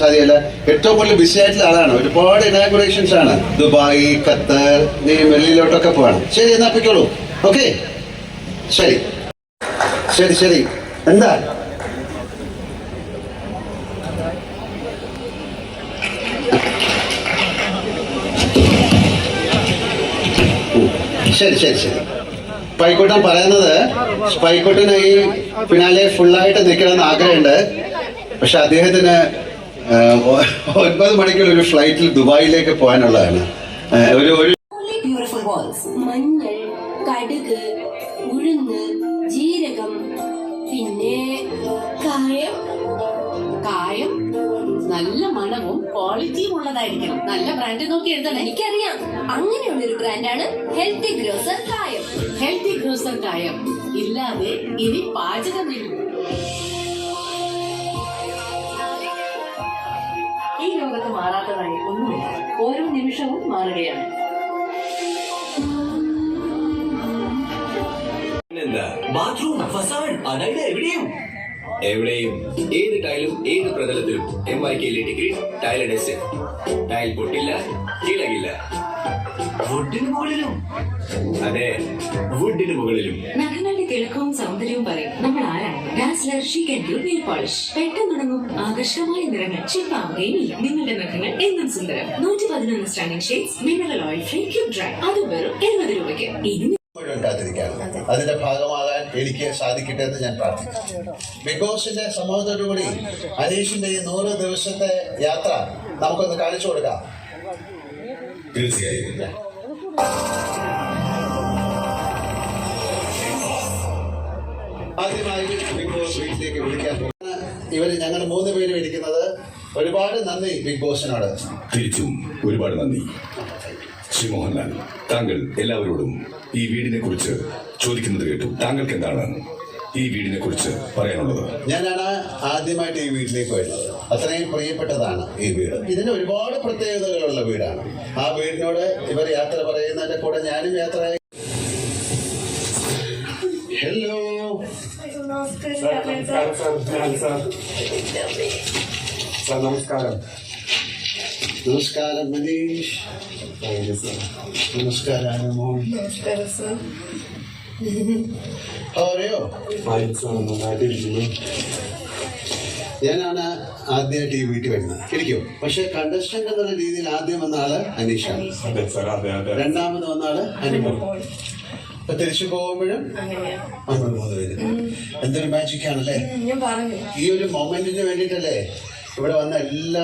സാധ്യമല്ല ഏറ്റവും കൂടുതൽ ബിസി ആയിട്ടുള്ള ആളാണ്. ഒരുപാട് ഇനാഗുറേഷൻസ് ആണ്. ദുബായ് ഖത്തർ നീ മെല്ലിലോട്ടൊക്കെ പോവാണ്. ശരി എന്നാ പിക്കോളൂ ഓക്കെ ശരി. ശരി ശരി. എന്താ. ശരി ശരി ശരി. പൈക്കോട്ടൻ പറയുന്നത് സ്പൈക്കോട്ടന് ഈ പിന്നാലെ ഫുള്ളായിട്ട് നിൽക്കണമെന്ന് ആഗ്രഹമുണ്ട്. പക്ഷെ അദ്ദേഹത്തിന് ഒൻപത് മണിക്കുള്ള ഒരു ഫ്ലൈറ്റിൽ ദുബായിലേക്ക് പോകാനുള്ളതാണ്. ഒരു ഒരു മഞ്ഞൾ കടുക് ഉഴുന്ന് ജീരകം പിന്നെ കായം. കായം നല്ല മണവും ക്വാളിറ്റിയും ഉള്ളതായിരിക്കണം. നല്ല ബ്രാൻഡ് നോക്കി എഴുതണം. എനിക്കറിയാം. അങ്ങനെയുള്ള ഒരു ബ്രാൻഡാണ് ഹെൽത്തി ഗ്രോസർ കായം. ഹെൽത്തി ഗ്രോസർ കായം. ഇല്ലാതെ ഇനി പാചകമില്ല ഓരോ നിമിഷവും മാറുകയാണ്. ബാത്റൂം ഫസാൻ അതായത് എവിടെയും? എവിടെയും. ഏത് ടൈലും ഏത് പ്രതലത്തിലും? M I K degree tile des tile പൊട്ടില്ല കിളകില്ല വുഡിന് മുകളിലും. അതെ വുഡിന് മുകളിലും. തിളക്കവും സൗന്ദര്യവും പറയും. നമ്മൾ ആരാണ് ഡാസ്ലർ കൻ ആൻഡ് നെയിൽ പോളിഷ് പെട്ടെന്നുണങ്ങും ആകർഷകമായ നിറങ്ങൾ ചിപ്പാവുകയും ഇല്ല. നിങ്ങളുടെ നഖങ്ങൾ എന്നും സുന്ദരം. നൂറ്റി പതിനൊന്ന് standing shades mineral oil free quick dry അത് വെറും എഴുപത് രൂപയ്ക്ക്. ഇനി അതിന്റെ ഭാഗമാകാൻ എനിക്ക് സാധിക്കട്ടെ എന്ന് ഞാൻ പ്രാർത്ഥിക്കുന്നു. ബിഗ് ബോസിന്റെ സമൂഹത്തോടുകൂടി അനീഷിന്റെ ഈ നൂറ് ദിവസത്തെ യാത്ര നമുക്കൊന്ന് കാണിച്ചു കൊടുക്കാം. തീർച്ചയായും. ആദ്യമായി ബിഗ് ബോസ് വീട്ടിലേക്ക് വിളിക്കാൻ ഇവർ ഞങ്ങൾ മൂന്ന് പേരും ഇരിക്കുന്നത് ഒരുപാട് നന്ദി ബിഗ് ബോസിനോട് തിരിച്ചും ഒരുപാട് നന്ദി. ശ്രീ മോഹൻലാൽ താങ്കൾ എല്ലാവരോടും ഈ വീടിനെ കുറിച്ച് ചോദിക്കുന്നത് കേട്ടു. താങ്കൾക്ക് എന്താണ് ഈ വീടിനെ കുറിച്ച് പറയാനുള്ളത്? ഞാനാണ് ആദ്യമായിട്ട് ഈ വീട്ടിലേക്ക് വരുന്നത്. അത്രയും പ്രിയപ്പെട്ടതാണ് ഈ വീട്. ഇതിന് ഒരുപാട് പ്രത്യേകതകളുള്ള വീടാണ്. ആ വീടിനോട് ഇവർ യാത്ര പറയുന്നതിന്റെ കൂടെ ഞാനും യാത്ര ഹലോ നമസ്കാരം. നമസ്കാരം മനീഷ്. നമസ്കാരം നമസ്കാരം ഞാനാണ് ആദ്യമായിട്ട് ഈ വീട്ടിൽ വരുന്നത്. ഇരിക്കും പക്ഷെ കണ്ടസ്റ്റന്റ് എന്നുള്ള രീതിയിൽ ആദ്യം വന്ന ആൾ അനീഷാണ്. രണ്ടാമത് വന്ന ആൾ അനുമോൾ തിരിച്ചു പോകുമ്പോഴും നമ്മൾ മൂന്ന് പേര്. എന്തൊരു മാജിക്കാണല്ലേ ഈ ഒരു മൊമെന്റിന് വേണ്ടിയിട്ടല്ലേ ഇവിടെ വന്ന എല്ലാ